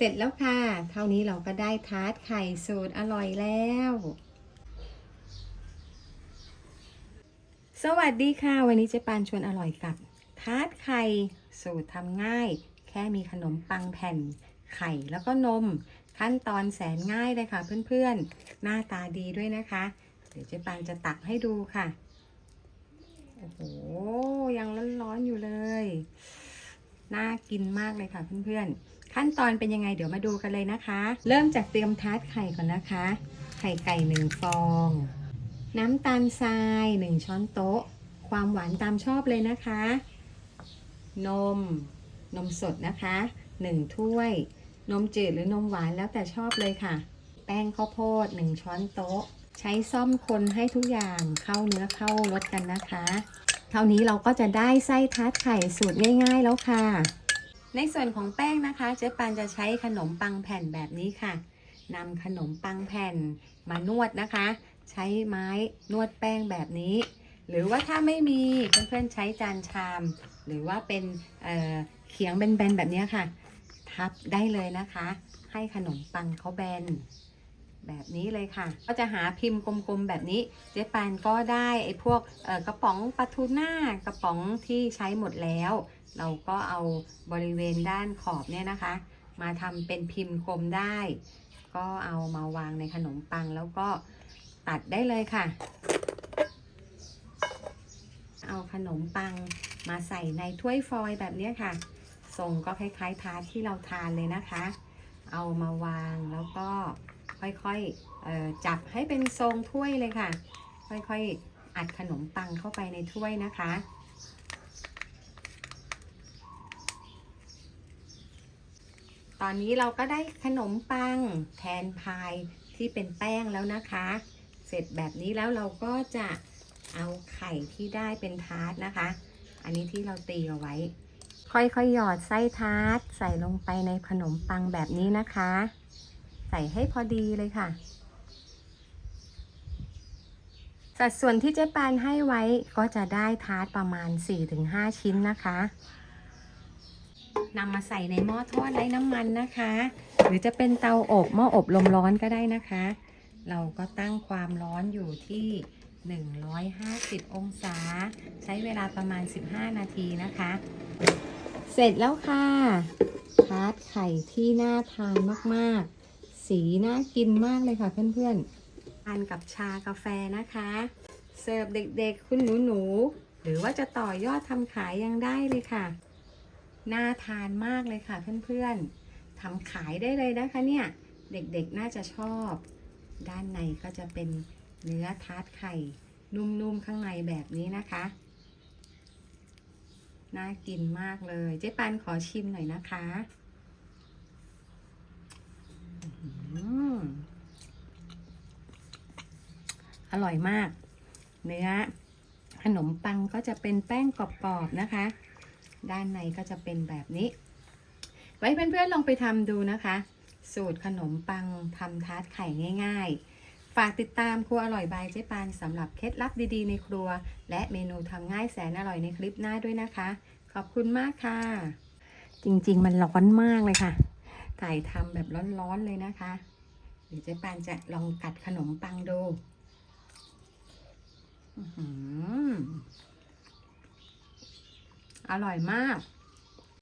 เสร็จแล้วค่ะ เท่านี้เราก็ได้ทาร์ตไข่สูตรอร่อยแล้ว สวัสดีค่ะ วันนี้เจ๊ปานชวนอร่อยกับ ทาร์ตไข่สูตรทำง่าย แค่มีขนมปังแผ่น ไข่แล้วก็นม ขั้นตอนแสนง่ายเลยค่ะเพื่อนๆ หน้าตาดีด้วยนะคะ เดี๋ยวเจ๊ปานจะตักให้ดูค่ะ โอ้โห ยังร้อนๆอยู่เลย น่ากินมากเลยค่ะเพื่อนๆ ขั้นตอนเป็นยังไงเดี๋ยวมาดูกันเลยนะคะ เริ่มจากเตรียมทาร์ตไข่ก่อนนะคะ ไข่ไก่หนึ่งฟอง น้ำตาลทรายหนึ่งช้อนโต๊ะ ความหวานตามชอบเลยนะคะ นม นมสดนะคะหนึ่งถ้วย นมจืดหรือนมหวานแล้วแต่ชอบเลยค่ะ แป้งข้าวโพดหนึ่งช้อนโต๊ะ ใช้ซ่อมคนให้ทุกอย่างเข้าเนื้อเข้ารสกันนะคะ เท่านี้เราก็จะได้ไส้ทาร์ตไข่สูตรง่าย ๆแล้วค่ะ ในส่วนของแป้งนะคะ เจ๊ปานจะใช้ขนมปังแผ่นแบบนี้ค่ะนำขนมปังแผ่นมานวดนะคะ ใช้ไม้นวดแป้งแบบนี้ หรือว่าถ้าไม่มีเพื่อนๆใช้จานชาม หรือว่าเป็นเเขียงแบนๆแบบนี้ค่ะ ทับได้เลยนะคะ ให้ขนมปังเขาแบนแบบนี้เลยค่ะ ก็จะหาพิมพ์กลมๆแบบนี้ เจ๊ปานก็ได้ไอ้พวกกระป๋องปลาทูน่ากระป๋องที่ใช้หมดแล้ว เราก็เอาบริเวณด้านขอบเนี่ยนะคะ มาทำเป็นพิมพ์กลมได้ ก็เอามาวางในขนมปังแล้วก็ตัดได้เลยค่ะ เอาขนมปังมาใส่ในถ้วยฟอยล์แบบนี้ค่ะ ทรงก็คล้ายๆ ทาร์ตที่เราทานเลยนะคะ เอามาวางแล้วก็ค่อยๆจับให้เป็นทรงถ้วยเลยค่ะ ค่อยๆ อัดขนมปังเข้าไปในถ้วยนะคะ ตอนนี้เราก็ได้ขนมปังแทนพายที่เป็นแป้งแล้วนะคะ เสร็จแบบนี้แล้วเราก็จะเอาไข่ที่ได้เป็นทาร์ตนะคะ อันนี้ที่เราตีเอาไว้ ค่อยๆ หยอดไส้ทาร์ตใส่ลงไปในขนมปังแบบนี้นะคะ ใส่ให้พอดีเลยค่ะ สัดส่วนที่เจ๊ปานให้ไว้ก็จะได้ทาร์ตประมาณ 4-5 ชิ้นนะคะ นำมาใส่ในหม้อทอดไร้น้ำมันนะคะ หรือจะเป็นเตาอบหม้ออบลมร้อนก็ได้นะคะ เราก็ตั้งความร้อนอยู่ที่ 150 องศา ใช้เวลาประมาณ 15 นาทีนะคะ เสร็จแล้วค่ะทาร์ตไข่ที่น่าทานมากๆ สีน่ากินมากเลยค่ะเพื่อนๆทานกับชากาแฟนะคะ เสิร์ฟเด็กๆ คุณหนูๆหรือว่าจะต่อยอดทำขายยังได้เลยค่ะ น่าทานมากเลยค่ะเพื่อนๆทำขายได้เลยนะคะเนี่ย เด็กๆน่าจะชอบ ด้านในก็จะเป็นเนื้อทาร์ตไข่ นุ่มๆข้างในแบบนี้นะคะ น่ากินมากเลย เจ๊ปันขอชิมหน่อยนะคะอื้อหืออร่อยมาก เนื้อขนมปังก็จะเป็นแป้งกรอบๆนะคะ ด้านในก็จะเป็นแบบนี้ ไว้เพื่อนๆลองไปทำดูนะคะ สูตรขนมปังทำทาร์ตไข่ง่าย ๆ ฝากติดตามครัวอร่อยบายเจ๊ปานสำหรับเคล็ดลับดีๆในครัว และเมนูทำง่ายแสนอร่อยในคลิปหน้าด้วยนะคะ ขอบคุณมากค่ะ จริงๆมันร้อนมากเลยค่ะถ่ายทำแบบร้อนๆเลยนะคะ เดี๋ยวเจ๊ปานจะลองกัดขนมปังดูอื้อหือ อร่อยมาก